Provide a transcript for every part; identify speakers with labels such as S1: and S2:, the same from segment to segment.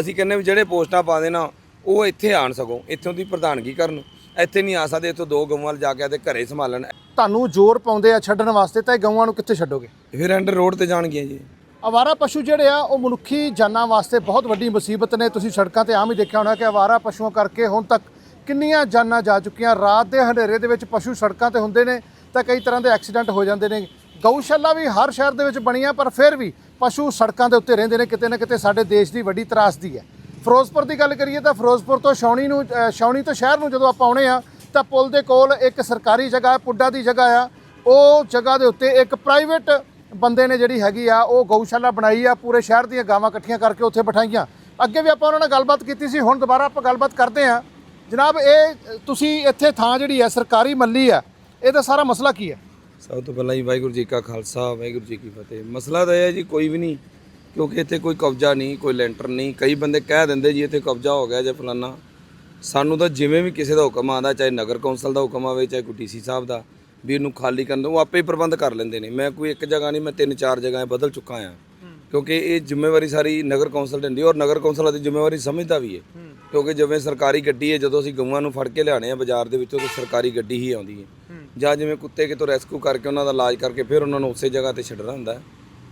S1: ਅਸੀਂ ਕਹਿੰਦੇ ਵੀ ਜਿਹੜੇ ਪੋਸਟਾਂ ਪਾਉਂਦੇ ਨਾ ਉਹ ਇੱਥੇ ਆਣ ਸਕੋ ਇੱਥੋਂ ਦੀ ਪ੍ਰਧਾਨਗੀ ਕਰਨ ਇੱਥੇ ਨਹੀਂ ਆ ਸਕਦੇ ਇੱਥੋਂ ਦੋ ਗਊਆਂ ਵੱਲ ਜਾ ਕੇ ਆਦੇ ਘਰੇ ਸੰਭਾਲਣ।
S2: ਤੁਹਾਨੂੰ ਜ਼ੋਰ ਪਾਉਂਦੇ ਆ ਛੱਡਣ ਵਾਸਤੇ ਤਾਂ ਇਹ ਗਊਆਂ ਨੂੰ ਕਿੱਥੇ ਛੱਡੋਗੇ?
S1: ਫਿਰ ਐਂਡਰ ਰੋਡ ਤੇ ਜਾਣਗੀਆਂ ਜੀ।
S2: ਅਵਾਰਾ ਪਸ਼ੂ ਜਿਹੜੇ ਆ ਉਹ ਮਨੁੱਖੀ ਜਾਨਾਂ ਵਾਸਤੇ ਬਹੁਤ ਵੱਡੀ ਮੁਸੀਬਤ ਨੇ। ਤੁਸੀਂ ਸੜਕਾਂ ਤੇ ਆਮ ਹੀ ਦੇਖਿਆ ਹੋਣਾ ਕਿ ਅਵਾਰਾ ਪਸ਼ੂਆਂ ਕਰਕੇ ਹੁਣ ਤੱਕ ਕਿੰਨੀਆਂ ਜਾਨਾਂ ਜਾ ਚੁੱਕੀਆਂ। ਰਾਤ ਦੇ ਹਨੇਰੇ ਦੇ ਵਿੱਚ ਪਸ਼ੂ ਸੜਕਾਂ ਤੇ ਹੁੰਦੇ ਨੇ ਤਾਂ ਕਈ ਤਰ੍ਹਾਂ ਦੇ ਐਕਸੀਡੈਂਟ ਹੋ ਜਾਂਦੇ ਨੇ। ਗਊਸ਼ਾਲਾ ਵੀ ਹਰ ਸ਼ਹਿਰ ਦੇ ਵਿੱਚ ਬਣੀਆਂ ਪਰ ਫਿਰ ਵੀ ਪਸ਼ੂ ਸੜਕਾਂ ਦੇ ਉੱਤੇ ਰਹਿੰਦੇ ਨੇ ਕਿਤੇ ਨਾ ਕਿਤੇ ਸਾਡੇ ਦੇਸ਼ ਦੀ ਵੱਡੀ ਤਰਾਸਦੀ ਹੈ। ਫਿਰੋਜ਼ਪੁਰ ਦੀ ਗੱਲ ਕਰੀਏ ਤਾਂ ਫਿਰੋਜ਼ਪੁਰ ਤੋਂ ਛਾਉਣੀ ਨੂੰ ਅ, ਛਾਉਣੀ ਤੋਂ ਸ਼ਹਿਰ ਨੂੰ ਜਦੋਂ ਆਪਾਂ ਆਉਣੇ ਆ ਤਾਂ ਪੁਲ ਦੇ ਕੋਲ ਇੱਕ ਸਰਕਾਰੀ ਜਗ੍ਹਾ ਹੈ ਪੁੱਡਾ ਦੀ ਜਗ੍ਹਾ ਆ। ਉਹ ਜਗ੍ਹਾ ਦੇ ਉੱਤੇ ਇੱਕ ਪ੍ਰਾਈਵੇਟ ਬੰਦੇ ਨੇ ਜਿਹੜੀ ਹੈਗੀ ਆ ਉਹ ਗਊਸ਼ਾਲਾ ਬਣਾਈ ਆ ਪੂਰੇ ਸ਼ਹਿਰ ਦੀਆਂ ਗਾਵਾਂ ਇਕੱਠੀਆਂ ਕਰਕੇ ਉੱਥੇ ਬਿਠਾਈਆਂ। ਅੱਗੇ ਵੀ ਆਪਾਂ ਉਹਨਾਂ ਨਾਲ ਗੱਲਬਾਤ ਕੀਤੀ ਸੀ ਹੁਣ ਦੁਬਾਰਾ ਆਪਾਂ ਗੱਲਬਾਤ ਕਰਦੇ ਆ ਜਨਾਬ ਇਹ ਤੁਸੀਂ ਇੱਥੇ ਥਾਂ ਜਿਹੜੀ ਹੈ ਸਰਕਾਰੀ ਮੱਲੀ ਆ ਇਹਦਾ ਸਾਰਾ ਮਸਲਾ ਕੀ ਹੈ?
S1: ਸਭ ਤੋਂ ਪਹਿਲਾਂ ਜੀ ਵਾਹਿਗੁਰੂ ਜੀ ਕਾ ਖਾਲਸਾ, ਵਾਹਿਗੁਰੂ ਜੀ ਕੀ ਫਤਿਹ। ਮਸਲਾ ਤਾਂ ਇਹ ਹੈ ਜੀ, ਕੋਈ ਵੀ ਨਹੀਂ, ਕਿਉਂਕਿ ਇੱਥੇ ਕੋਈ ਕਬਜ਼ਾ ਨਹੀਂ, ਕੋਈ ਲੈਂਟਰ ਨਹੀਂ। ਕਈ ਬੰਦੇ ਕਹਿ ਦਿੰਦੇ ਜੀ, ਇੱਥੇ ਕਬਜ਼ਾ ਹੋ ਗਿਆ ਜਾਂ ਫਲਾਨਾ। ਸਾਨੂੰ ਤਾਂ ਜਿਵੇਂ ਵੀ ਕਿਸੇ ਦਾ ਹੁਕਮ ਆਉਂਦਾ, ਚਾਹੇ ਨਗਰ ਕੌਂਸਲ ਦਾ ਹੁਕਮ ਆਵੇ, ਚਾਹੇ ਕੋਈ ਡੀਸੀ ਸਾਹਿਬ ਦਾ, ਵੀ ਇਹਨੂੰ ਖਾਲੀ ਕਰਨ ਦਿਓ ਉਹ ਆਪੇ ਹੀ ਪ੍ਰਬੰਧ ਕਰ ਲੈਂਦੇ ਨੇ। ਮੈਂ ਕੋਈ ਇੱਕ ਜਗ੍ਹਾ ਨਹੀਂ, ਮੈਂ ਤਿੰਨ ਚਾਰ ਜਗ੍ਹਾ ਬਦਲ ਚੁੱਕਾ ਆ ਕਿਉਂਕਿ ਇਹ ਜ਼ਿੰਮੇਵਾਰੀ ਸਾਰੀ ਨਗਰ ਕੌਂਸਲ ਦੀ ਹੁੰਦੀ ਔਰ ਨਗਰ ਕੌਂਸਲ ਦੀ ਜ਼ਿੰਮੇਵਾਰੀ ਸਮਝਦਾ ਵੀ ਹੈ। ਕਿਉਂਕਿ ਜਿਵੇਂ ਸਰਕਾਰੀ ਗੱਡੀ ਹੈ, ਜਦੋਂ ਅਸੀਂ ਗਊਆਂ ਨੂੰ ਫੜ ਕੇ ਲਿਆਣੇ ਆ ਬਾਜ਼ਾਰ ਦੇ ਵਿੱਚੋਂ, ਤਾਂ ਸਰਕਾਰੀ ਗੱਡੀ ਹੀ ਆਉਂਦੀ ਹੈ। ਜਾਂ ਜਿਵੇਂ ਕੁੱਤੇ ਕਿਤੋਂ ਰੈਸਕਿਊ ਕਰਕੇ ਉਹਨਾਂ ਦਾ ਇਲਾਜ ਕਰਕੇ ਫਿਰ ਉਹਨਾਂ ਨੂੰ ਉਸੇ ਜਗ੍ਹਾ ਤੇ ਛੱਡਣਾ ਹੁੰਦਾ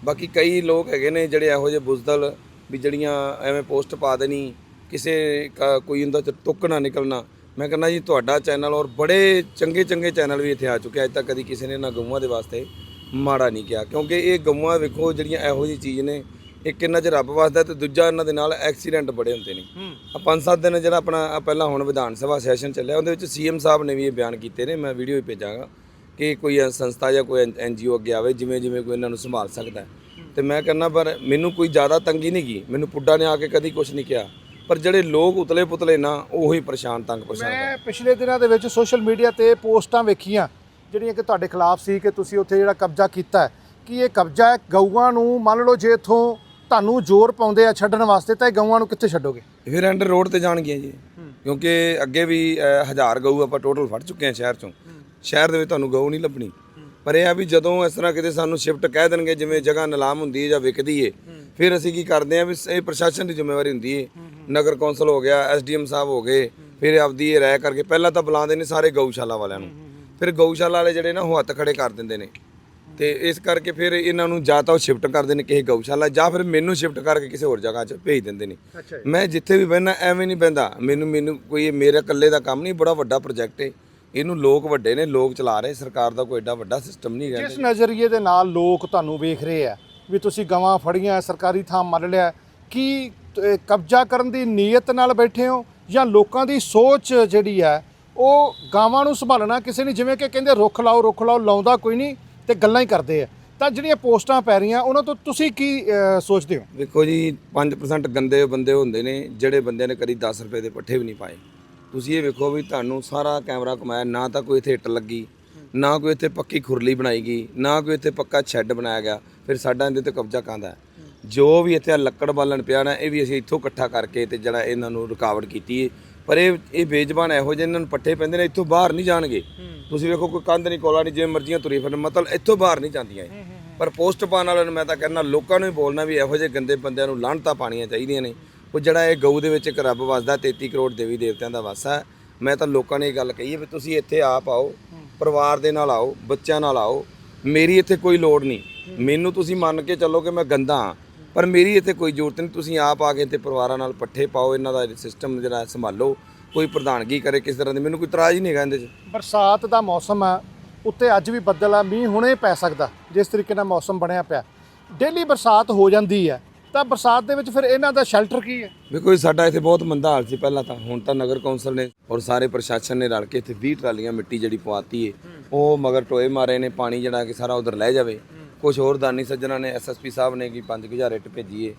S1: ਬਾਕੀ ਕਈ ਲੋਕ ਹੈਗੇ ਨੇ ਜਿਹੜੇ ਇਹੋ ਜਿਹੇ ਬੁਜ਼ਦਲ ਵੀ ਜਿਹੜੀਆਂ ਐਵੇਂ ਪੋਸਟ ਪਾ ਦੇਣੀ, ਕਿਸੇ ਕ- ਕੋਈ ਹੁੰਦਾ ਤੇ ਤੁੱਕ ਨਾ ਨਿਕਲਣਾ। ਮੈਂ ਕਹਿੰਦਾ ਜੀ ਤੁਹਾਡਾ ਚੈਨਲ ਔਰ ਬੜੇ ਚੰਗੇ ਚੰਗੇ ਚੈਨਲ ਵੀ ਇੱਥੇ ਆ ਚੁੱਕੇ ਅੱਜ ਤੱਕ ਕਦੀ ਕਿਸੇ ਨੇ ਨਾ ਗਊਆਂ ਦੇ ਵਾਸਤੇ ਮਾੜਾ ਨਹੀਂ ਕਿਹਾ, ਕਿਉਂਕਿ ਇਹ ਗਊਆਂ ਵੇਖੋ ਜਿਹੜੀਆਂ ਇਹੋ ਜਿਹੀ ਚੀਜ਼ ਨੇ ਇੱਕ ਇਹਨਾਂ 'ਚ ਰੱਬ ਵਸਦਾ ਤੇ ਦੂਜਾ ਇਹਨਾਂ ਦੇ ਨਾਲ ਐਕਸੀਡੈਂਟ ਬੜੇ ਹੁੰਦੇ ਨੇ ਆ ਪੰਜ ਸੱਤ ਦਿਨ ਜਿਹੜਾ ਆਪਣਾ ਆਹ ਪਹਿਲਾਂ ਹੁਣ ਵਿਧਾਨ ਸਭਾ ਸੈਸ਼ਨ ਚੱਲਿਆ ਉਹਦੇ ਵਿੱਚ ਸੀਐਮ ਸਾਹਿਬ ਨੇ ਵੀ ਇਹ ਬਿਆਨ ਕੀਤੇ ਨੇ ਮੈਂ ਵੀਡੀਓ ਹੀ ਭੇਜਾਂਗਾ ਕਿ ਕੋਈ ਇਹ ਸੰਸਥਾ ਜਾਂ ਕੋਈ ਐਨਜੀਓ ਅੱਗੇ ਆਵੇ ਜਿਵੇਂ ਜਿਵੇਂ ਕੋਈ ਇਹਨਾਂ ਨੂੰ ਸੰਭਾਲ ਸਕਦਾ ਹੈ। ਤੇ ਮੈਂ ਕਹਿੰਦਾ ਪਰ ਮੈਨੂੰ ਕੋਈ ਜ਼ਿਆਦਾ ਤੰਗੀ ਨਹੀਂ ਗਈ ਮੈਨੂੰ ਪੁੱਡਾ ਨੇ ਆ ਕੇ ਕਦੀ ਕੁਝ ਨਹੀਂ ਕਿਹਾ ਪਰ ਜਿਹੜੇ ਲੋਕ ਉਤਲੇ ਪੁਤਲੇ ਨਾ ਉਹੀ ਪਰੇਸ਼ਾਨ ਤੰਗ ਪਰੇਸ਼ਾਨ ਕਰਦੇ।
S2: ਮੈਂ ਪਿਛਲੇ ਦਿਨਾਂ ਦੇ ਵਿੱਚ ਸੋਸ਼ਲ ਮੀਡੀਆ ਤੇ ਪੋਸਟਾਂ ਵੇਖੀਆਂ ਜਿਹੜੀਆਂ ਕਿ ਤੁਹਾਡੇ ਖਿਲਾਫ ਸੀ ਕਿ ਤੁਸੀਂ ਉੱਥੇ ਜਿਹੜਾ ਕਬਜ਼ਾ ਕੀਤਾ ਹੈ ਕਿ ਇਹ ਕਬਜ਼ਾ ਹੈ ਗਊਆਂ ਨੂੰ ਮੰਨ ਲਓ ਜੇ ਇੱਥੋਂ ਤੁਹਾਨੂੰ ਜ਼ੋਰ ਪਾਉਂਦੇ ਆ ਛੱਡਣ ਵਾਸਤੇ ਤਾਂ ਇਹ ਗਊਆਂ ਨੂੰ ਕਿੱਥੇ ਛੱਡੋਗੇ?
S1: ਫਿਰ ਐਂਡਰ ਰੋਡ ਤੇ ਜਾਣਗੀਆਂ ਜੀ। ਕਿਉਂਕਿ ਅੱਗੇ ਵੀ ਹਜ਼ਾਰ ਗਊ ਆਪਾਂ ਟੋਟਲ ਫੜ ਚੁੱਕੇ ਹਾਂ ਸ਼ਹਿਰ ਚੋਂ। ਸ਼ਹਿਰ ਦੇ ਵਿੱਚ ਤੁਹਾਨੂੰ ਗਊ ਨਹੀਂ ਲੱਭਣੀ। ਪਰ ਇਹ ਆ ਵੀ ਜਦੋਂ ਇਸ ਤਰ੍ਹਾਂ ਕਿਤੇ ਸਾਨੂੰ ਸ਼ਿਫਟ ਕਹਿ ਦੇਣਗੇ ਜਿਵੇਂ ਜਗ੍ਹਾ ਨਿਲਾਮ ਹੁੰਦੀ ਹੈ ਜਾਂ ਵਿਕਦੀ ਏ ਫਿਰ ਅਸੀਂ ਕੀ ਕਰਦੇ ਆ ਵੀ ਇਹ ਪ੍ਰਸ਼ਾਸਨ ਦੀ ਜ਼ਿੰਮੇਵਾਰੀ ਹੁੰਦੀ ਏ। ਨਗਰ ਕੌਂਸਲ ਹੋ ਗਿਆ ਐਸਡੀਐਮ ਸਾਹਿਬ ਹੋ ਗਏ ਫਿਰ ਆਪਦੀ ਇਹ ਰਾਇ ਕਰਕੇ ਪਹਿਲਾਂ ਤਾਂ ਬੁਲਾਉਂਦੇ ਨੇ ਸਾਰੇ ਗਊਸ਼ਾਲਾ ਵਾਲਿਆਂ ਨੂੰ। ਫਿਰ ਗਊਸ਼ਾਲਾ ਵਾਲੇ ਜਿਹੜੇ ਨਾ ਉਹ ਹੱਥ ਖੜੇ ਕਰ ਦਿੰਦੇ ਨੇ। ਤੇ ਇਸ ਕਰਕੇ ਫਿਰ ਇਹਨਾਂ ਨੂੰ ਜਾਂ ਤਾਂ ਉਹ ਸ਼ਿਫਟ ਕਰਦੇ ਨੇ ਕਿਸੇ ਗਊਸ਼ਾਲਾ ਜਾਂ ਫਿਰ ਮੈਨੂੰ ਸ਼ਿਫਟ ਕਰਕੇ ਕਿਸੇ ਹੋਰ ਜਗ੍ਹਾ 'ਚ ਭੇਜ ਦਿੰਦੇ ਨੇ। ਮੈਂ ਜਿੱਥੇ ਵੀ ਬਹਿਣਾ ਐਵੇਂ ਨਹੀਂ ਬਹਿੰਦਾ। ਮੈਨੂੰ ਮੈਨੂੰ ਕੋਈ ਮੇਰੇ ਇਕੱਲੇ ਦਾ ਕੰਮ ਨਹੀਂ ਬੜਾ ਵੱਡਾ ਪ੍ਰੋਜੈਕਟ ਹੈ ਇਹਨੂੰ ਲੋਕ ਵੱਡੇ ਨੇ ਲੋਕ ਚਲਾ ਰਹੇ ਸਰਕਾਰ ਦਾ ਕੋਈ ਐਡਾ ਵੱਡਾ ਸਿਸਟਮ ਨਹੀਂ ਹੈ
S2: ਜਿਸ ਨਜ਼ਰੀਏ ਦੇ ਨਾਲ ਲੋਕ ਤੁਹਾਨੂੰ ਵੇਖ ਰਹੇ ਆ ਵੀ ਤੁਸੀਂ ਗਵਾਂ ਫੜੀਆਂ ਸਰਕਾਰੀ ਥਾਂ ਮੰਨ ਲਿਆ ਕੀ ਕਬਜ਼ਾ ਕਰਨ ਦੀ ਨੀਅਤ ਨਾਲ ਬੈਠੇ ਹੋ? ਜਾਂ ਲੋਕਾਂ ਦੀ ਸੋਚ ਜਿਹੜੀ ਹੈ ਉਹ ਗਾਵਾਂ ਨੂੰ ਸੰਭਾਲਣਾ ਕਿਸੇ ਨੇ? ਜਿਵੇਂ ਕਿ ਕਹਿੰਦੇ ਰੁੱਖ ਲਾਓ ਰੁੱਖ ਲਾਓ ਲਾਉਂਦਾ ਕੋਈ ਨਹੀਂ। ਤੇ ਗੱਲਾਂ ਹੀ ਕਰਦੇ ਆ। ਤਾਂ ਜਿਹੜੀਆਂ ਪੋਸਟਾਂ ਪੈ ਰਹੀਆਂ ਉਹਨਾਂ ਤੋਂ ਤੁਸੀਂ ਕੀ ਅ, ਸੋਚਦੇ ਹੋ?
S1: ਦੇਖੋ ਜੀ 5% ਗੰਦੇ ਬੰਦੇ ਹੁੰਦੇ ਨੇ ਜਿਹੜੇ ਬੰਦੇ ਨੇ ਕਦੀ 10 ਰੁਪਏ ਦੇ ਪੱਠੇ ਵੀ ਨਹੀਂ ਪਾਏ। ਤੁਸੀਂ ਇਹ ਵੇਖੋ ਵੀ ਤੁਹਾਨੂੰ ਸਾਰਾ ਕੈਮਰਾ ਕਮਾਇਆ ਨਾ ਤਾਂ ਕੋਈ ਇੱਥੇ ਇੱਟ ਲੱਗੀ ਨਾ ਕੋਈ ਇੱਥੇ ਪੱਕੀ ਖੁਰਲੀ ਬਣਾਈ ਗਈ ਨਾ ਕੋਈ ਇੱਥੇ ਪੱਕਾ ਸ਼ੈੱਡ ਬਣਾਇਆ ਗਿਆ ਫਿਰ ਸਾਡਾ ਇਹਦੇ ਤੇ ਕਬਜ਼ਾ ਕਾਂਦਾ ਹੈ? ਜੋ ਵੀ ਇੱਥੇ ਆਹ ਲੱਕੜ ਬਾਲਣ ਪਿਆ ਨਾ ਇਹ ਵੀ ਅਸੀਂ ਇੱਥੋਂ ਇਕੱਠਾ ਕਰਕੇ ਤੇ ਜਿਹੜਾ ਇਹਨਾਂ ਨੂੰ ਰੁਕਾਵਟ ਕੀਤੀ ਹੈ ਪਰ ਇਹ ਇਹ ਬੇਜ਼ਬਾਨ ਇਹੋ ਜਿਹੇ ਇਹਨਾਂ ਨੂੰ ਪੱਠੇ ਪੈਂਦੇ ਨੇ ਇੱਥੋਂ ਬਾਹਰ ਨਹੀਂ ਜਾਣਗੇ। ਤੁਸੀਂ ਵੇਖੋ ਕੋਈ ਕੰਧ ਨਹੀਂ ਕੋਲਾ ਨਹੀਂ ਜਿਵੇਂ ਮਰਜ਼ੀਆਂ ਤੁਰੀ ਫਿਰਨ ਮਤਲਬ ਇੱਥੋਂ ਬਾਹਰ ਨਹੀਂ ਜਾਂਦੀਆਂ ਇਹ। ਪਰ ਪੋਸਟ ਪਾਉਣ ਵਾਲਿਆਂ ਨੂੰ ਮੈਂ ਤਾਂ ਕਹਿੰਦਾ ਲੋਕਾਂ ਨੂੰ ਹੀ ਬੋਲਣਾ ਵੀ ਇਹੋ ਜਿਹੇ ਗੰਦੇ ਬੰਦਿਆਂ ਨੂੰ ਲਾਹਣਤਾਂ ਪਾਣੀਆਂ ਚਾਹੀਦੀਆਂ ਨੇ। ਉਹ ਜਿਹੜਾ ਇਹ ਗਊ ਦੇ ਵਿੱਚ ਇੱਕ ਰੱਬ ਵਸਦਾ 33 ਕਰੋੜ ਦੇਵੀ ਦੇਵਤਿਆਂ ਦਾ ਵਾਸਾ ਹੈ। ਮੈਂ ਤਾਂ ਲੋਕਾਂ ਨੇ ਇਹ ਗੱਲ ਕਹੀ ਹੈ ਵੀ ਤੁਸੀਂ ਇੱਥੇ ਆਪ ਆਓ ਪਰਿਵਾਰ ਦੇ ਨਾਲ ਆਓ ਬੱਚਿਆਂ ਨਾਲ ਆਓ। ਮੇਰੀ ਇੱਥੇ ਕੋਈ ਲੋੜ ਨਹੀਂ। ਮੈਨੂੰ ਤੁਸੀਂ ਮੰਨ ਕੇ ਚੱਲੋ ਕਿ ਮੈਂ ਗੰਦਾ ਹਾਂ ਪਰ ਮੇਰੀ ਇੱਥੇ ਕੋਈ ਜ਼ਰੂਰਤ ਨਹੀਂ। ਤੁਸੀਂ ਆਪ ਆ ਕੇ ਇੱਥੇ ਪਰਿਵਾਰਾਂ ਨਾਲ ਪੱਠੇ ਪਾਓ ਇਹਨਾਂ ਦਾ ਸਿਸਟਮ ਜਿਹੜਾ ਸੰਭਾਲੋ। ਕੋਈ ਪ੍ਰਧਾਨਗੀ ਕਰੇ ਕਿਸ ਤਰ੍ਹਾਂ ਦੀ ਮੈਨੂੰ ਕੋਈ ਇਤਰਾਜ਼ ਹੀ ਨਹੀਂ ਹੈਗਾ ਇਹਦੇ 'ਚ।
S2: ਬਰਸਾਤ ਦਾ ਮੌਸਮ ਆ ਉੱਤੇ ਅੱਜ ਵੀ ਬੱਦਲ ਆ ਮੀਂਹ ਹੁਣੇ ਪੈ ਸਕਦਾ ਜਿਸ ਤਰੀਕੇ ਨਾਲ ਮੌਸਮ ਬਣਿਆ ਪਿਆ। ਡੇਲੀ ਬਰਸਾਤ ਹੋ ਜਾਂਦੀ ਹੈ ਤਾਂ ਬਰਸਾਤ ਦੇ ਵਿੱਚ ਫਿਰ ਇਹਨਾਂ ਦਾ ਸ਼ੈਲਟਰ ਕੀ ਹੈ?
S1: ਵੇਖੋ ਜੀ ਸਾਡਾ ਇੱਥੇ ਬਹੁਤ ਮੰਦਾ ਹਾਲ ਸੀ ਪਹਿਲਾਂ ਤਾਂ। ਹੁਣ ਤਾਂ ਨਗਰ ਕੌਂਸਲ ਨੇ ਔਰ ਸਾਰੇ ਪ੍ਰਸ਼ਾਸਨ ਨੇ ਰਲ ਕੇ ਇੱਥੇ 20 ਟਰਾਲੀਆਂ ਮਿੱਟੀ ਜਿਹੜੀ ਪਵਾਤੀ ਏ ਉਹ ਮਗਰ ਟੋਏ ਮਾਰੇ ਨੇ ਪਾਣੀ ਜਿਹੜਾ ਕਿ ਸਾਰਾ ਉਧਰ ਲੈ ਜਾਵੇ। ਕੁਝ ਹੋਰ ਦਾਨੀ ਸੱਜਣਾ ਨੇ ਐਸਐਸਪੀ ਸਾਹਿਬ ਨੇ ਕੀ 5000 ਇੱਟ ਭੇਜੀ ਏ।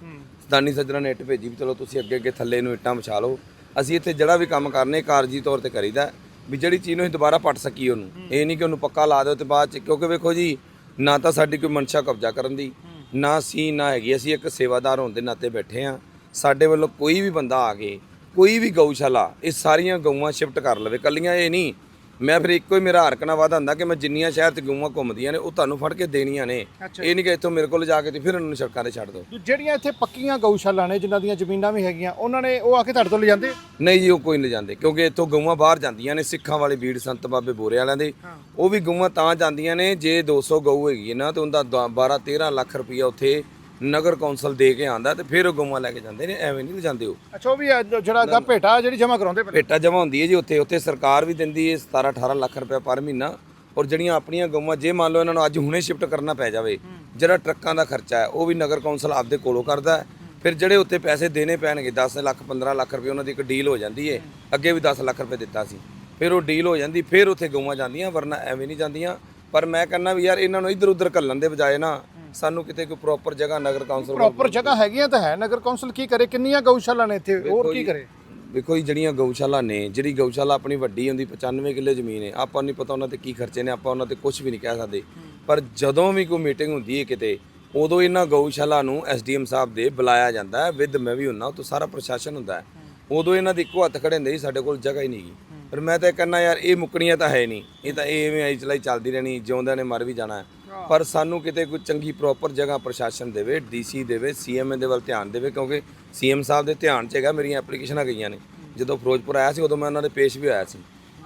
S1: ਦਾਨੀ ਸੱਜਣਾ ਨੇ ਇੱਟ ਭੇਜੀ ਵੀ ਚਲੋ ਤੁਸੀਂ ਅੱਗੇ ਅੱਗੇ ਥੱਲੇ ਨੂੰ ਇੱਟਾਂ ਵਿਛਾ ਲਓ। ਅਸੀਂ ਇੱਥੇ ਜਿਹੜਾ ਵੀ ਕੰਮ ਕਰਨੇ, ਕਾਰਜੀ ਤੌਰ ਤੇ ਕਰੀਦਾ ਵੀ ਜਿਹੜੀ ਚੀਜ਼ ਨੂੰ ਅਸੀਂ ਦੁਬਾਰਾ ਪੱਟ ਸਕੀਏ ਉਹਨੂੰ। ਇਹ ਨਹੀਂ ਕਿ ਉਹਨੂੰ ਪੱਕਾ ਲਾ ਦਿਓ ਤੇ ਬਾਅਦ ਚ, ਕਿਉਂਕਿ ਵੇਖੋ ਜੀ, ਨਾ ਤਾਂ ਸਾਡੀ ਕੋਈ ਮਨਸ਼ਾ ਕਬਜ਼ਾ ਕਰਨ ਦੀ, ਨਾ ਸੀ ਨਾ ਹੈਗੀ ਅਸੀਂ ਇੱਕ ਸੇਵਾਦਾਰ ਹੋਣ ਦੇ ਨਾਤੇ ਬੈਠੇ ਆ ਸਾਡੇ ਵੱਲੋਂ ਕੋਈ ਵੀ ਬੰਦਾ ਆ ਕੇ, ਕੋਈ ਵੀ ਗਊਸ਼ਾਲਾ, ਇਹ ਸਾਰੀਆਂ ਗਊਆਂ ਸ਼ਿਫਟ ਕਰ ਲਵੇ। ਕੱਲੀਆਂ ਇਹ ਨਹੀਂ ਮੈਂ ਫਿਰ ਇੱਕੋ ਹੀ ਮੇਰਾ ਹਰਕਣਾ ਵਾਦਾ ਹੁੰਦਾ ਕਿ ਮੈਂ ਜਿੰਨੀਆਂ ਸ਼ਹਿਰ 'ਚ ਗਊਆਂ ਘੁੰਮਦੀਆਂ ਨੇ ਉਹ ਤੁਹਾਨੂੰ ਫੜ ਕੇ ਦੇਣੀਆਂ ਨੇ।
S2: ਅੱਛਾ।
S1: ਇਹ ਨਹੀਂ ਕਿ ਇੱਥੋਂ ਮੇਰੇ ਕੋਲ ਜਾ ਕੇ ਤੇ ਫਿਰ ਉਹਨਾਂ ਨੂੰ ਸੜਕਾਂ ਤੇ ਛੱਡ ਦਿਓ।
S2: ਜਿਹੜੀਆਂ ਇੱਥੇ ਪੱਕੀਆਂ ਗਊਸ਼ਾਲਾ ਨੇ ਜਿਨ੍ਹਾਂ ਦੀਆਂ ਜ਼ਮੀਨਾਂ ਵੀ ਹੈਗੀਆਂ ਉਹਨਾਂ ਨੇ ਉਹ ਆ ਕੇ ਤੁਹਾਡੇ ਤੋਂ ਲੈ ਜਾਂਦੇ?
S1: ਨਹੀਂ ਜੀ ਉਹ ਕੋਈ ਨਹੀਂ ਜਾਂਦੇ ਕਿਉਂਕਿ ਇੱਥੋਂ ਗਊਆਂ ਬਾਹਰ ਜਾਂਦੀਆਂ ਨੇ ਸਿੱਖਾਂ ਵਾਲੇ ਬੀੜ ਸੰਤ ਬਾਬੇ ਬੋਰੇ ਵਾਲਿਆਂ ਦੇ। ਉਹ ਵੀ ਗਊਆਂ ਤਾਂ ਜਾਂਦੀਆਂ ਨੇ ਜੇ 200 ਗਊ ਹੈਗੀ ਹੈ ਨਾ ਤੇ ਉਹਦਾ 12 13 ਲੱਖ ਰੁਪਈਆ ਉੱਥੇ ਨਗਰ ਕੌਂਸਲ ਦੇ ਕੇ ਆਂਦਾ ਤੇ ਫਿਰ ਉਹ ਗਊਆਂ ਲੈ ਕੇ ਜਾਂਦੇ ਨੇ ਐਵੇਂ ਨਹੀਂ ਜਾਂਦੇ ਉਹ।
S2: ਅੱਛਾ ਉਹ ਵੀ ਜੋ- ਜਿਹੜਾ ਗਾ ਭੇਟਾ ਜਿਹੜੀ ਜਮ੍ਹਾਂ ਕਰਾਉਂਦੇ ਪਏ
S1: ਭੇਟਾ ਜਮਾ ਹੁੰਦੀ ਹੈ ਜੀ ਉੱਥੇ ਉੱਥੇ ਸਰਕਾਰ ਵੀ ਦਿੰਦੀ ਹੈ 17 18 ਲੱਖ ਰੁਪਏ ਪਰ ਮਹੀਨਾ। ਔਰ ਜਿਹੜੀਆਂ ਆਪਣੀਆਂ ਗਊਆਂ ਜੇ ਮੰਨ ਲਓ ਇਹਨਾਂ ਨੂੰ ਅੱਜ ਹੁਣੇ ਸ਼ਿਫਟ ਕਰਨਾ ਪੈ ਜਾਵੇ ਜਿਹੜਾ ਟਰੱਕਾਂ ਦਾ ਖਰਚਾ ਹੈ ਉਹ ਵੀ ਨਗਰ ਕੌਂਸਲ ਆਪਦੇ ਕੋਲੋਂ ਕਰਦਾ ਹੈ। ਫਿਰ ਜਿਹੜੇ ਉੱਤੇ ਪੈਸੇ ਦੇਣੇ ਪੈਣਗੇ 10 ਲੱਖ 15 ਲੱਖ ਰੁਪਏ ਉਹਨਾਂ ਦੀ ਇੱਕ ਡੀਲ ਹੋ ਜਾਂਦੀ ਹੈ ਅੱਗੇ ਵੀ 10 ਲੱਖ ਰੁਪਏ ਦਿੱਤਾ ਸੀ। ਫਿਰ ਉਹ ਡੀਲ ਹੋ ਜਾਂਦੀ ਫਿਰ ਉੱਥੇ ਗਊਆਂ ਜਾਂਦੀਆਂ ਵਰਨਾ ਐਵੇਂ ਨਹੀਂ ਜਾਂਦੀਆਂ। ਪਰ ਮੈਂ ਕਹਿੰਦਾ ਵੀ ਯਾਰ ਇਹਨਾਂ ਨੂੰ ਇੱਧਰ ਉੱਧਰ ਘੱਲਣ ਦੇ ਬਜਾਏ ਨਾ ਸਾਨੂੰ ਕਿਤੇ ਕੋਈ ਪ੍ਰੋਪਰ ਜਗ੍ਹਾ ਨਗਰ ਕੌਂਸਲ
S2: ਪ੍ਰੋਪਰ ਜਗ੍ਹਾ ਹੈਗੀਆਂ ਤਾਂ ਹੈ ਨਗਰ ਕੌਂਸਲ ਕੀ ਕਰੇ ਕਿੰਨੀਆਂ ਗਊਸ਼ਾਲਾ ਨੇ ਇੱਥੇ ਹੋਰ ਕੀ ਕਰੇ?
S1: ਵੇਖੋ ਜੀ ਜਿਹੜੀਆਂ ਗਊਸ਼ਾਲਾ ਨੇ ਜਿਹੜੀ ਗਊਸ਼ਾਲਾ ਆਪਣੀ ਵੱਡੀ ਹੁੰਦੀ 95 ਕਿੱਲੇ ਜ਼ਮੀਨ ਹੈ ਆਪਾਂ ਨੂੰ ਨਹੀਂ ਪਤਾ ਉਹਨਾਂ ਤੇ ਕੀ ਖਰਚੇ ਨੇ ਆਪਾਂ ਉਹਨਾਂ ਤੇ ਕੁਝ ਵੀ ਨਹੀਂ ਕਹਿ ਸਕਦੇ। ਪਰ ਜਦੋਂ ਵੀ ਕੋਈ ਮੀਟਿੰਗ ਹੁੰਦੀ ਹੈ ਕਿਤੇ ਉਦੋਂ ਇਹਨਾਂ ਗਊਸ਼ਾਲਾ ਨੂੰ ਐਸਡੀਐਮ ਸਾਹਿਬ ਦੇ ਬੁਲਾਇਆ ਜਾਂਦਾ ਹੈ ਵਿਦ ਮੈਂ ਵੀ ਹੁੰਨਾ ਉਹ ਤੋਂ ਸਾਰਾ ਪ੍ਰਸ਼ਾਸਨ ਹੁੰਦਾ ਹੈ। ਉਦੋਂ ਇਹਨਾਂ ਦੇ ਇੱਕੋ ਹੱਥ ਖੜੇ ਹੁੰਦੇ ਸੀ ਸਾਡੇ ਕੋਲ ਜਗ੍ਹਾ ਹੀ ਨਹੀਂ ਗਈ ਪਰ ਮੈਂ ਤਾਂ ਇਹ ਕਹਿੰਦਾ ਯਾਰ ਇਹ ਮੁੱਕਣੀਆਂ ਤਾਂ ਹੈ ਨਹੀਂ ਇਹ ਤਾਂ ਇਹ ਐਵੇਂ ਆਈ ਚਲਾਈ ਚੱਲਦੀ ਰਹਿਣੀ ਜਿਉਂਦਿਆਂ ਨੇ ਮਰ ਵੀ ਜਾਣਾ ਹੈ। ਪਰ ਸਾਨੂੰ ਕਿਤੇ ਕੋਈ ਚੰਗੀ ਪ੍ਰੋਪਰ ਜਗ੍ਹਾ ਪ੍ਰਸ਼ਾਸਨ ਦੇਵੇ ਡੀਸੀ ਦੇਵੇ ਸੀਐਮ ਦੇ ਵੱਲ ਧਿਆਨ ਦੇਵੇ, ਕਿਉਂਕਿ ਸੀਐਮ ਸਾਹਿਬ ਦੇ ਧਿਆਨ 'ਚ ਹੈਗਾ, ਮੇਰੀਆਂ ਐਪਲੀਕੇਸ਼ਨਾਂ ਗਈਆਂ ਨੇ। ਜਦੋਂ ਫਿਰੋਜ਼ਪੁਰ ਆਇਆ ਸੀ, ਉਦੋਂ ਮੈਂ ਉਹਨਾਂ ਦੇ ਪੇਸ਼ ਵੀ ਹੋਇਆ ਸੀ।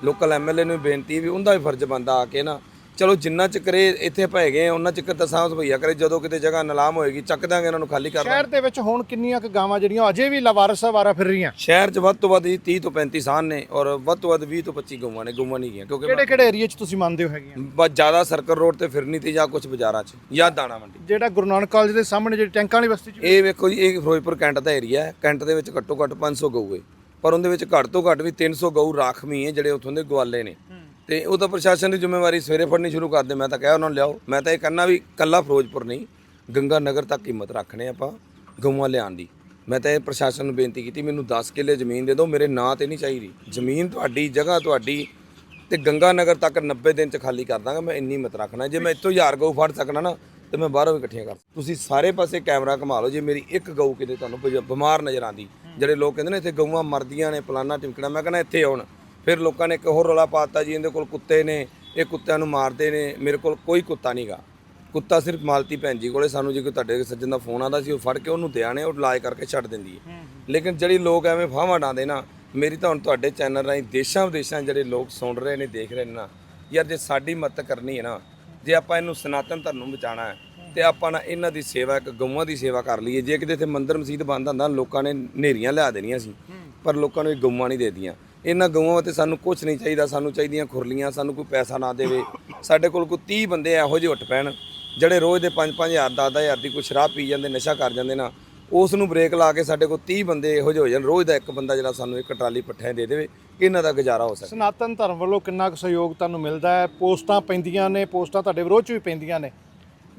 S1: ਲੋਕਲ ਐਮਐਲਏ ਨੂੰ ਬੇਨਤੀ ਵੀ ਉਹਦਾ ਵੀ ਫਰਜ਼ ਬੰਦਾ ਆ ਕੇ ਨਾ ਚਲੋ ਜਿੰਨਾ ਚਿਕਰੇ ਇੱਥੇ ਪੈ ਗਏ ਉਹਨਾਂ ਚਿਕਰ ਤਾਂ ਸਾਂਭ ਭਈਆ ਕਰੇ ਜਦੋਂ ਕਿਤੇ ਜਗ੍ਹਾ ਨਿਲਾਮ ਹੋਏਗੀ ਚੱਕ ਦਾਂਗੇ ਇਹਨਾਂ ਨੂੰ ਖਾਲੀ ਕਰ ਦਾਂਗੇ
S2: ਸ਼ਹਿਰ ਦੇ ਵਿੱਚ ਹੁਣ ਕਿੰਨੀਆਂ ਕੁ ਗਾਵਾਂ ਜਿਹੜੀਆਂ ਅਜੇ ਵੀ ਲਵਾਰਸ ਵਾਰਾ ਫਿਰ ਰਹੀਆਂ?
S1: ਸ਼ਹਿਰ 'ਚ ਵੱਧ ਤੋਂ ਵੱਧ ਜੀ 30 ਤੋਂ 35 ਸਾਨ ਨੇ ਔਰ ਵੱਧ ਤੋਂ ਵੱਧ 20 ਤੋਂ 25 ਗਊਆਂ ਨੇ ਗਊਆਂ ਨਹੀਂ ਗਈਆਂ ਕਿਉਂਕਿ
S2: ਕਿਹੜੇ ਕਿਹੜੇ ਏਰੀਆ 'ਚ ਤੁਸੀਂ ਮੰਨਦੇ ਹੋ ਹੈਗੀਆਂ?
S1: ਬਸ ਜ਼ਿਆਦਾ ਸਰਕਲ ਰੋਡ ਤੇ ਫਿਰਨੀ ਤੇ ਜਾਂ ਕੁਝ ਬਾਜ਼ਾਰਾਂ 'ਚ ਜਾਂ ਦਾਣਾ ਮੰਡੀ।
S2: ਜਿਹੜਾ ਗੁਰੂ ਨਾਨਕ ਕਾਲਜ ਦੇ ਸਾਹਮਣੇ ਜਿਹੜੀ ਟੈਂਕਾਂ ਵਾਲੀ ਬਸਤੀ 'ਚ
S1: ਇਹ ਵੇਖੋ ਜੀ ਇਹ ਫਿਰੋਜ਼ਪੁਰ ਕੈਂਟ ਦਾ ਏਰੀਆ ਹੈ ਕੈਂਟ ਦੇ ਵਿੱਚ ਘੱਟੋ ਘੱਟ 500 ਗਊ ਹੈ। ਪਰ ਉਹਦੇ ਵਿੱਚ ਘੱਟ ਤੋਂ ਘੱਟ ਵੀ 300 ਗਊ ਰਾਖਵੀਂ ਹੈ ਜਿਹੜੇ ਉੱਥੋਂ ਦੇ ਗਵਾਲੇ ਨੇ। ਤੇ ਉਹ ਤਾਂ ਪ੍ਰਸ਼ਾਸਨ ਦੀ ਜ਼ਿੰਮੇਵਾਰੀ ਸਵੇਰੇ ਫੜਨੀ ਸ਼ੁਰੂ ਕਰ ਦੇ। ਮੈਂ ਤਾਂ ਕਹਿ ਉਹਨਾਂ ਨੂੰ ਲਿਆਓ। ਮੈਂ ਤਾਂ ਇਹ ਕਹਿੰਦਾ ਵੀ ਕੱਲਾ ਫਿਰੋਜ਼ਪੁਰ ਨਹੀਂ, ਗੰਗਾ ਨਗਰ ਤੱਕ ਹਿੰਮਤ ਰੱਖਣੇ ਆਪਾਂ ਗਊਆਂ ਲਿਆਉਣ ਦੀ। ਮੈਂ ਤਾਂ ਇਹ ਪ੍ਰਸ਼ਾਸਨ ਨੂੰ ਬੇਨਤੀ ਕੀਤੀ, ਮੈਨੂੰ 10 ਕਿੱਲੇ ਜ਼ਮੀਨ ਦੇ ਦਿਓ, ਮੇਰੇ ਨਾਂ ਤੇ ਨਹੀਂ ਚਾਹੀਦੀ। ਜ਼ਮੀਨ ਤੁਹਾਡੀ, ਜਗ੍ਹਾ ਤੁਹਾਡੀ ਤੇ ਗੰਗਾ ਨਗਰ ਤੱਕ 90 ਦਿਨ ਚ ਖਾਲੀ ਕਰ ਦਾਂਗਾ, ਮੈਂ ਇੰਨੀ ਹਿੰਮਤ ਰੱਖਣਾ। ਜੇ ਮੈਂ ਇੱਥੋਂ ਹਜ਼ਾਰ ਗਊ ਫੜ ਸਕਣਾ ਨਾ, ਤੇ ਮੈਂ ਬਾਹਰੋਂ ਵੀ ਇਕੱਠੀਆਂ ਕਰ ਤੁਸੀਂ ਸਾਰੇ ਪਾਸੇ ਕੈਮਰਾ ਘੁਮਾ ਲਓ, ਜੇ ਮੇਰੀ ਇੱਕ ਗਊ ਕਿਤੇ ਤੁਹਾਨੂੰ ਬਿਮਾਰ ਨਜ਼ਰ ਆਂਦੀ ਜਿਹੜੇ ਲੋਕ ਕਹਿੰਦੇ ਨੇ ਇੱਥੇ ਗਊਆਂ ਮਰਦੀਆਂ ਨੇ ਪਲਾਨਾ ਟਿਮਕਣਾ ਮੈਂ ਕਹਿੰਦਾ ਇੱਥੇ ਆਉਣ। ਫਿਰ ਲੋਕਾਂ ਨੇ ਇੱਕ ਹੋਰ ਰੌਲਾ ਪਾਤਾ ਜੀ ਇਹਦੇ ਕੋਲ ਕੁੱਤੇ ਨੇ ਇਹ ਕੁੱਤਿਆਂ ਨੂੰ ਮਾਰਦੇ ਨੇ ਮੇਰੇ ਕੋਲ ਕੋਈ ਕੁੱਤਾ ਨਹੀਂਗਾ ਕੁੱਤਾ ਸਿਰਫ ਮਾਲਤੀ ਭੈਣ ਜੀ ਕੋਲੇ ਸਾਨੂੰ ਜੇ ਕੋਈ ਤੁਹਾਡੇ ਸੱਜਣ ਦਾ ਫੋਨ ਆਉਂਦਾ ਸੀ ਉਹ ਫੜ ਕੇ ਉਹਨੂੰ ਦਿਆਣੇ ਉਹ ਇਲਾਜ ਕਰਕੇ ਛੱਡ ਦਿੰਦੀ ਹੈ। ਲੇਕਿਨ ਜਿਹੜੀ ਲੋਕ ਐਵੇਂ ਫਾਹਾਂ ਡਾਉਂਦੇ ਨਾ ਮੇਰੀ ਤਾਂ ਹੁਣ ਤੁਹਾਡੇ ਚੈਨਲ ਰਾਹੀਂ ਦੇਸ਼ਾਂ ਵਿਦੇਸ਼ਾਂ ਜਿਹੜੇ ਲੋਕ ਸੁਣ ਰਹੇ ਨੇ ਦੇਖ ਰਹੇ ਨੇ ਨਾ ਯਾਰ ਜੇ ਸਾਡੀ ਮਦਦ ਕਰਨੀ ਹੈ ਨਾ ਜੇ ਆਪਾਂ ਇਹਨੂੰ ਸਨਾਤਨ ਧਰਮ ਨੂੰ ਬਚਾਉਣਾ ਹੈ ਤੇ ਆਪਾਂ ਨਾ ਇਹਨਾਂ ਦੀ ਸੇਵਾ ਇੱਕ ਗਊਆਂ ਦੀ ਸੇਵਾ ਕਰ ਲਈਏ। ਜੇ ਕਿਤੇ ਇੱਥੇ ਮੰਦਿਰ ਮਸਜਿਦ ਬੰਦ ਹੁੰਦਾ ਲੋਕਾਂ ਨੇ ਨੇਰੀਆਂ ਲਿਆ ਦੇਣੀਆਂ ਸੀ ਪਰ ਲੋਕਾਂ ਨੂੰ ਇਹ ਗਊਆਂ ਨਹੀਂ ਦੇਦੀਆਂ ਇਹਨਾਂ ਗਊਆਂ ਤੇ ਸਾਨੂੰ ਕੁਝ ਨਹੀਂ ਚਾਹੀਦਾ ਸਾਨੂੰ ਚਾਹੀਦੀਆਂ ਖੁਰਲੀਆਂ ਸਾਨੂੰ ਕੋਈ ਪੈਸਾ ਨਾ ਦੇਵੇ। ਸਾਡੇ ਕੋਲ ਕੋਈ 30 ਬੰਦੇ ਇਹੋ ਜਿਹੇ ਉੱਠ ਪੈਣ ਜਿਹੜੇ ਰੋਜ਼ ਦੇ 5-5000 10-10000 ਦੀ ਕੋਈ ਸ਼ਰਾਬ ਪੀ ਜਾਂਦੇ ਨਸ਼ਾ ਕਰ ਜਾਂਦੇ ਨਾ ਉਸ ਨੂੰ ਬ੍ਰੇਕ ਲਾ ਕੇ ਸਾਡੇ ਕੋਲ 30 ਬੰਦੇ ਇਹੋ ਜਿਹੇ ਹੋ ਜਾਣ ਰੋਜ਼ ਦਾ ਇੱਕ ਬੰਦਾ ਜਿਹੜਾ ਸਾਨੂੰ ਇੱਕ ਟਰਾਲੀ ਪੱਠਿਆਂ ਦੇ ਦੇਵੇ ਇਹਨਾਂ ਦਾ ਗੁਜ਼ਾਰਾ ਹੋ ਸਕੇ।
S2: ਸਨਾਤਨ ਧਰਮ ਵੱਲੋਂ ਕਿੰਨਾ ਕੁ ਸਹਿਯੋਗ ਤੁਹਾਨੂੰ ਮਿਲਦਾ ਹੈ? ਪੋਸਟਾਂ ਪੈਂਦੀਆਂ ਨੇ ਪੋਸਟਾਂ ਤੁਹਾਡੇ ਵਿਰੋਧ 'ਚ ਵੀ ਪੈਂਦੀਆਂ ਨੇ।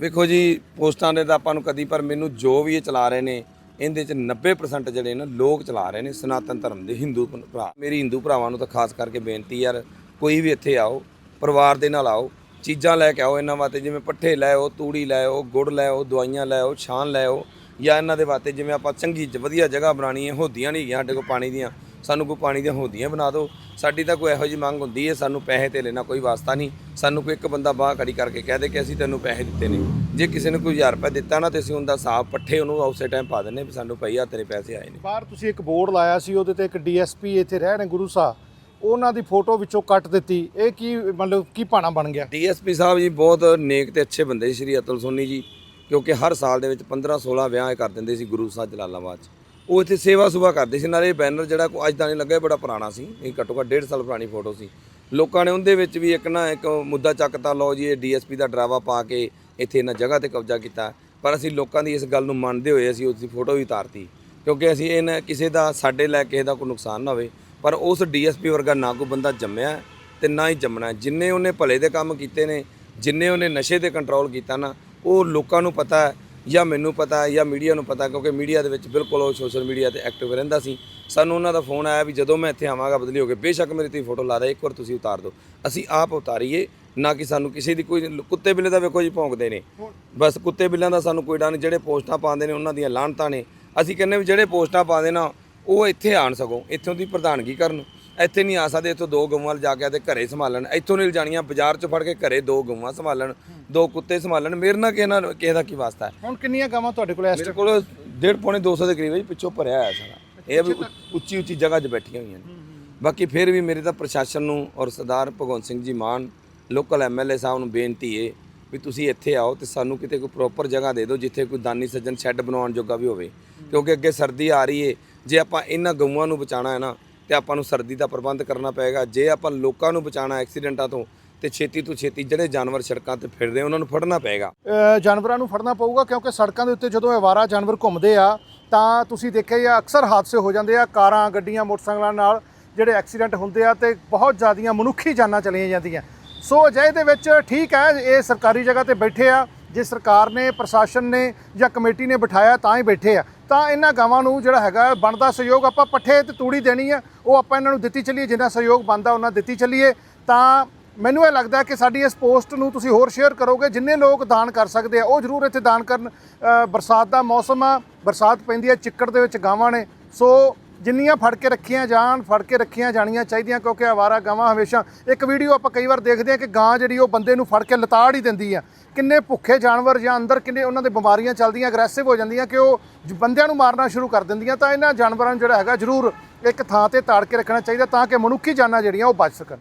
S1: ਵੇਖੋ ਜੀ ਪੋਸਟਾਂ ਦੇ ਤਾਂ ਆਪਾਂ ਨੂੰ ਕਦੀ ਪਰ ਮੈਨੂੰ ਜੋ ਵੀ ਇਹ ਚਲਾ ਰਹੇ ਨੇ ਇਹਦੇ ਚ 90% ਜਿਹੜੇ ਨੇ ਲੋਕ ਚਲਾ ਰਹੇ ਨੇ ਸਨਾਤਨ ਧਰਮ ਦੇ ਹਿੰਦੂ ਭਰਾ। ਮੇਰੀ ਹਿੰਦੂ ਭਰਾਵਾਂ ਨੂੰ ਤਾਂ ਖਾਸ ਕਰਕੇ ਬੇਨਤੀ ਯਾਰ, ਕੋਈ ਵੀ ਇੱਥੇ ਆਓ, ਪਰਿਵਾਰ ਦੇ ਨਾਲ ਆਓ, ਚੀਜ਼ਾਂ ਲੈ ਕੇ ਆਓ ਇਹਨਾਂ ਵਾਸਤੇ, ਜਿਵੇਂ ਪੱਠੇ ਲੈ ਆਓ, ਤੂੜੀ ਲੈ ਆਓ, ਗੁੜ ਲੈ ਆਓ, ਦਵਾਈਆਂ ਲੈ ਆਓ, ਛਾਣ ਲੈ ਆਓ, ਜਾਂ ਇਹਨਾਂ ਦੇ ਵਾਸਤੇ ਜਿਵੇਂ ਆਪਾਂ ਚੰਗੀ ਵਧੀਆ ਜਗ੍ਹਾ ਬਣਾਣੀ ਹੈ, ਹੋਦੀਆਂ ਨਹੀਂ ਹੈਗੀਆਂ ਸਾਡੇ ਕੋਲ ਪਾਣੀ ਦੀਆਂ, ਸਾਨੂੰ ਕੋਈ ਪਾਣੀ ਦੀਆਂ ਹੋਦੀਆਂ ਬਣਾ ਦਿਓ। ਸਾਡੀ ਤਾਂ ਕੋਈ ਇਹੋ ਜਿਹੀ ਮੰਗ ਹੁੰਦੀ ਹੈ, ਸਾਨੂੰ ਪੈਸੇ ਤੇ ਲੈਣਾ ਕੋਈ ਵਾਸਤਾ ਨਹੀਂ ਸਾਨੂੰ ਕੋਈ ਇੱਕ ਬੰਦਾ ਬਾਹ ਖੜੀ ਕਰਕੇ ਕਹਿ ਦੇ ਕਿ ਅਸੀਂ ਤੈਨੂੰ ਪੈਸੇ ਦਿੱਤੇ ਨੇ। ਜੇ ਕਿਸੇ ਨੇ ਕੋਈ 1000 ਰੁਪਏ ਦਿੱਤਾ ਨਾ ਤੇ ਅਸੀਂ ਉਹਦਾ ਹਿਸਾਬ ਪੱਠੇ ਉਹਨੂੰ ਉਸੇ ਟਾਈਮ ਪਾ ਦਿੰਨੇ ਵੀ ਸਾਨੂੰ ਪਈ ਆ ਤੇਰੇ ਪੈਸੇ ਆਏ ਨੇ।
S2: ਬਾਹਰ ਤੁਸੀਂ ਇੱਕ ਬੋਰਡ ਲਾਇਆ ਸੀ ਉਹਦੇ ਤੇ ਇੱਕ ਡੀਐਸਪੀ ਇੱਥੇ ਰਹਿ ਰਹੇ ਗੁਰੂ ਸਾਹਿਬ। ਉਹਨਾਂ ਦੀ ਫੋਟੋ ਵਿੱਚੋਂ ਕੱਟ ਦਿੱਤੀ। ਇਹ ਕੀ ਮਤਲਬ ਕੀ ਭਾਣਾ ਬਣ ਗਿਆ?
S1: ਡੀਐਸਪੀ ਸਾਹਿਬ ਜੀ ਬਹੁਤ ਨੇਕ ਤੇ ਅੱਛੇ ਬੰਦੇ ਸੀ ਸ਼੍ਰੀ ਅਤੁਲ ਸੋਨੀ ਜੀ ਕਿਉਂਕਿ ਹਰ ਸਾਲ ਦੇ ਵਿੱਚ 15 16 ਵਿਆਹ ਕਰ ਦਿੰਦੇ ਸੀ ਗੁਰੂ ਸਾਹਿਬ ਜਲਾਲਾਬਾਦ 'ਚ। ਉਹ ਇੱਥੇ ਸੇਵਾ ਸੁਭਾ ਕਰਦੇ ਸੀ। ਨਾਲੇ ਬੈਨਰ ਜਿਹੜਾ ਕੋਈ ਅੱਜ ਦਾ ਨਹੀਂ ਲੱਗਾ ਬੜਾ ਪੁਰਾਣਾ ਸੀ। ਇਹ ਘੱਟੋ ਘੱਟ 1.5 ਸਾਲ ਪੁਰਾਣੀ ਫੋਟੋ ਸੀ। ਲੋਕਾਂ ਨੇ ਉਹਦੇ ਵਿੱਚ ਵੀ ਇੱਕ ਨਾ ਇੱਕ ਮੁੱਦਾ ਚੱਕਤਾ ਲਓ ਜੀ ਇਹ ਡੀਐਸਪੀ ਦਾ ਡਰਾਵਾ ਪਾ ਕੇ ਇੱਥੇ ਇਹਨਾਂ ਜਗ੍ਹਾ ਤੇ ਕਬਜ਼ਾ ਕੀਤਾ। ਪਰ ਅਸੀਂ ਲੋਕਾਂ ਦੀ ਇਸ ਗੱਲ ਨੂੰ ਮੰਨਦੇ ਹੋਏ ਅਸੀਂ ਉਸ ਦੀ ਫੋਟੋ ਵੀ ਉਤਾਰਤੀ। ਕਿਉਂਕਿ ਅਸੀਂ ਇਹਨਾਂ ਕਿਸੇ ਦਾ ਸਾਡੇ ਲੈ ਕਿਸੇ ਦਾ ਕੋਈ ਨੁਕਸਾਨ ਨਾ ਹੋਵੇ। ਪਰ ਉਸ ਡੀਐਸਪੀ ਵਰਗਾ ਨਾ ਕੋਈ ਬੰਦਾ ਜੰਮਿਆ ਤੇ ਨਾ ਹੀ ਜੰਮਣਾ। ਜਿੰਨੇ ਉਹਨੇ ਭਲੇ ਦੇ ਕੰਮ ਕੀਤੇ ਨੇ, ਜਿੰਨੇ ਉਹਨੇ ਨਸ਼ੇ ਤੇ ਕੰਟਰੋਲ ਕੀਤਾ ਨਾ, ਉਹ ਲੋਕਾਂ ਨੂੰ ਪਤਾ ਹੈ ਜਾਂ ਮੈਨੂੰ ਪਤਾ ਹੈ ਜਾਂ ਮੀਡੀਆ ਨੂੰ ਪਤਾ ਕਿਉਂਕਿ ਮੀਡੀਆ ਦੇ ਵਿੱਚ ਬਿਲਕੁਲ ਉਹ ਸੋਸ਼ਲ ਮੀਡੀਆ ਤੇ ਐਕਟਿਵ ਰਹਿੰਦਾ ਸੀ। ਸਾਨੂੰ ਉਹਨਾਂ ਦਾ ਫੋਨ ਆਇਆ ਵੀ ਜਦੋਂ ਮੈਂ ਇੱਥੇ ਆਵਾਂਗਾ ਬਦਲੀ ਹੋ ਕੇ ਬੇਸ਼ੱਕ ਮੇਰੀ ਤੁਸੀਂ ਫੋਟੋ ਲਾ ਦੇ ਇੱਕ ਵਾਰ ਤੁਸੀਂ ਉਤਾਰ ਦਿਓ। ਅਸੀਂ ਆਪ ਉਤਾਰੀਏ ਨਾ ਕਿ ਸਾਨੂੰ ਕਿਸੇ ਦੀ ਕੋਈ ਕੁੱਤੇ ਬਿੱਲੇ ਦਾ ਵੇਖੋ ਜੀ ਭੌਂਕਦੇ ਨੇ। ਬਸ ਕੁੱਤੇ ਬਿੱਲਿਆਂ ਦਾ ਸਾਨੂੰ ਕੋਈ ਡਰ ਨਹੀਂ ਜਿਹੜੇ ਪੋਸਟਾਂ ਪਾਉਂਦੇ ਨੇ ਉਹਨਾਂ ਦੀਆਂ ਲਾਹਨਤਾਂ ਨੇ। ਅਸੀਂ ਕਹਿੰਦੇ ਵੀ ਜਿਹੜੇ ਪੋਸਟਾਂ ਪਾਉਂਦੇ ਨਾ ਉਹ ਇੱਥੇ ਆਣ ਸਕੋ ਇੱਥੋਂ ਦੀ ਪ੍ਰਧਾਨਗੀ ਕਰਨ। ਇੱਥੇ ਨਹੀਂ ਆ ਸਕਦੇ ਇੱਥੋਂ ਦੋ ਗਊਆਂ ਲਿਜਾ ਕੇ ਤੇ ਘਰੇ ਸੰਭਾਲਣ। ਇੱਥੋਂ ਨਹੀਂ ਲਿਜਾਣੀਆਂ ਬਾਜ਼ਾਰ 'ਚ ਫੜ ਕੇ ਘਰੇ ਦੋ ਗਊਆਂ ਸੰਭਾਲਣ ਦੋ ਕੁੱਤੇ ਸੰਭਾਲਣ। ਮੇਰੇ ਨਾਲ ਕਿਸੇ ਨਾਲ ਕਿਸੇ ਦਾ ਕੀ ਵਾਸਤਾ ਹੈ?
S2: ਹੁਣ ਕਿੰਨੀਆਂ ਗਾਵਾਂ ਤੁਹਾਡੇ ਕੋਲ ਇਸ
S1: ਮੇਰੇ ਕੋਲ ਡੇਢ ਪੌਣੇ 200 ਦੇ ਕਰੀਬ ਹੈ ਜੀ ਪਿੱਛੋਂ ਭਰਿਆ ਹੋਇਆ ਸਾਰਾ। ਇਹ ਵੀ ਉੱਚੀ ਉੱਚੀ ਜਗ੍ਹਾ 'ਚ ਬੈਠੀਆਂ ਹੋਈਆਂ ਨੇ। ਬਾਕੀ ਫਿਰ ਵੀ ਮੇਰੇ ਤਾਂ ਪ੍ਰਸ਼ਾਸਨ ਨੂੰ ਔਰ ਸਰਦਾਰ ਭਗਵੰਤ ਸਿੰਘ ਜੀ ਮਾਨ ਲੋਕਲ ਐਮਐਲਏ ਸਾਹਿਬ ਨੂੰ ਬੇਨਤੀ ਏ ਵੀ ਤੁਸੀਂ ਇੱਥੇ ਆਓ ਤੇ ਸਾਨੂੰ ਕਿਤੇ ਕੋਈ ਪ੍ਰੋਪਰ ਜਗ੍ਹਾ ਦੇ ਦਿਓ ਜਿੱਥੇ ਕੋਈ ਦਾਨੀ ਸੱਜਣ ਸ਼ੈੱਡ ਬਣਾਉਣ ਜੋਗਾ ਵੀ ਹੋਵੇ। ਕਿਉਂਕਿ ਅੱਗੇ ਸਰਦੀ ਆ ਰਹੀ ਏ ਜੇ ਆਪਾਂ ਇਹਨਾਂ ਗਊਆਂ ਨੂੰ ਬਚਾਉਣਾ ਹੈ ਨਾ ਤੇ ਆਪਾਂ ਨੂੰ ਸਰਦੀ ਦਾ ਪ੍ਰਬੰਧ ਕਰਨਾ ਪਏਗਾ। ਜੇ ਆਪਾਂ ਲੋਕਾਂ ਨੂੰ ਬਚਾਉਣਾ ਐਕਸੀਡੈਂਟਾਂ ਤੋਂ ਤੇ ਛੇਤੀ ਤੋਂ ਛੇਤੀ ਜਿਹੜੇ ਜਾਨਵਰ ਸੜਕਾਂ ਤੇ ਫਿਰਦੇ ਉਹਨਾਂ ਨੂੰ ਫੜਨਾ ਪਏਗਾ।
S2: ਜਾਨਵਰਾਂ ਨੂੰ ਫੜਨਾ ਪਊਗਾ ਕਿਉਂਕਿ ਸੜਕਾਂ ਦੇ ਉੱਤੇ ਜਦੋਂ ਅਵਾਰਾ ਜਾਨਵਰ ਘੁੰਮਦੇ ਆ ਤਾਂ ਤੁਸੀਂ ਦੇਖਿਆ ਹੀ ਆ, ਅਕਸਰ ਹਾਦਸੇ ਹੋ ਜਾਂਦੇ ਆ, ਕਾਰਾਂ, ਗੱਡੀਆਂ, ਮੋਟਰਸਾਈਕਲਾਂ ਨਾਲ ਜਿਹੜੇ ਐਕਸੀਡੈਂਟ ਹੁੰਦੇ ਆ ਤੇ ਬਹੁਤ ਜ਼ਿਆਦੀਆਂ ਮਨੁੱਖੀ ਜਾਨਾਂ ਚਲੀਆਂ ਜਾਂਦੀਆਂ। ਸੋ ਅਜਿਹੇ ਦੇ ਵਿੱਚ ਠੀਕ ਹੈ, ਇਹ ਸਰਕਾਰੀ ਜਗ੍ਹਾ ਤੇ ਬੈਠੇ ਆ, ਜੇ ਸਰਕਾਰ ਨੇ, ਪ੍ਰਸ਼ਾਸਨ ਨੇ ਜਾਂ ਕਮੇਟੀ ਨੇ ਬਿਠਾਇਆ ਤਾਂ ਹੀ ਬੈਠੇ ਆ। ਤਾਂ ਇਹਨਾਂ ਗਾਵਾਂ ਨੂੰ ਜਿਹੜਾ ਹੈਗਾ, ਬਣਦਾ ਸਹਿਯੋਗ ਆਪਾਂ ਪੱਠੇ ਤੇ ਤੂੜੀ ਦੇਣੀ ਆ, ਉਹ ਆਪਾਂ ਇਹਨਾਂ ਨੂੰ ਦਿੱਤੀ ਚੱਲੀਏ, ਜਿੰਨਾ ਸਹਿਯੋਗ ਬਣਦਾ ਉਹਨਾਂ ਦਿੱਤੀ ਚੱਲੀਏ। ਤਾਂ ਮੈਨੂੰ ਇਹ ਲੱਗਦਾ ਕਿ ਸਾਡੀ ਇਸ ਪੋਸਟ ਨੂੰ ਤੁਸੀਂ ਹੋਰ ਸ਼ੇਅਰ ਕਰੋਗੇ, ਜਿੰਨੇ ਲੋਕ ਦਾਨ ਕਰ ਸਕਦੇ ਆ, ਉਹ ਜਰੂਰ ਇੱਥੇ ਦਾਨ ਕਰਨ। ਬਰਸਾਤ ਦਾ ਮੌਸਮ ਆ, ਬਰਸਾਤ ਪੈਂਦੀ ਹੈ ਚਿੱਕੜ ਦੇ ਵਿੱਚ ਗਾਵਾਂ ਨੇ। ਸੋ ਜਿੰਨੀਆਂ ਫੜ ਕੇ ਰੱਖੀਆਂ ਜਾਣ, ਫੜ ਕੇ ਰੱਖੀਆਂ ਜਾਣੀਆਂ ਚਾਹੀਦੀਆਂ, ਕਿਉਂਕਿ ਆਵਾਰਾ ਗਾਵਾਂ ਹਮੇਸ਼ਾ, ਇੱਕ ਵੀਡੀਓ ਆਪਾਂ ਕਈ ਵਾਰ ਦੇਖਦੇ ਆ ਕਿ ਗਾਂ ਜਿਹੜੀ ਉਹ ਬੰਦੇ ਨੂੰ ਫੜ ਕੇ ਲਤਾੜ ਹੀ ਦਿੰਦੀ ਆ। ਕਿੰਨੇ ਭੁੱਖੇ ਜਾਨਵਰ ਜਾਂ ਅੰਦਰ ਕਿੰਨੇ ਉਹਨਾਂ ਦੇ ਬਿਮਾਰੀਆਂ ਚੱਲਦੀਆਂ ਅਗਰੈਸਿਵ ਹੋ ਜਾਂਦੀਆਂ ਕਿ ਉਹ ਜ- ਬੰਦਿਆਂ ਨੂੰ ਮਾਰਨਾ ਸ਼ੁਰੂ ਕਰ ਦਿੰਦੀਆਂ, ਤਾਂ ਇਹਨਾਂ ਜਾਨਵਰਾਂ ਨੂੰ ਜਿਹੜਾ ਹੈਗਾ ਜਰੂਰ ਇੱਕ ਥਾਂ ਤੇ ਤਾੜ ਕੇ ਰੱਖਣਾ ਚਾਹੀਦਾ, ਤਾਂ ਕਿ ਮਨੁੱਖੀ ਜਾਨਾਂ ਜਿਹੜੀਆਂ ਉਹ ਬਚ ਸਕਣ।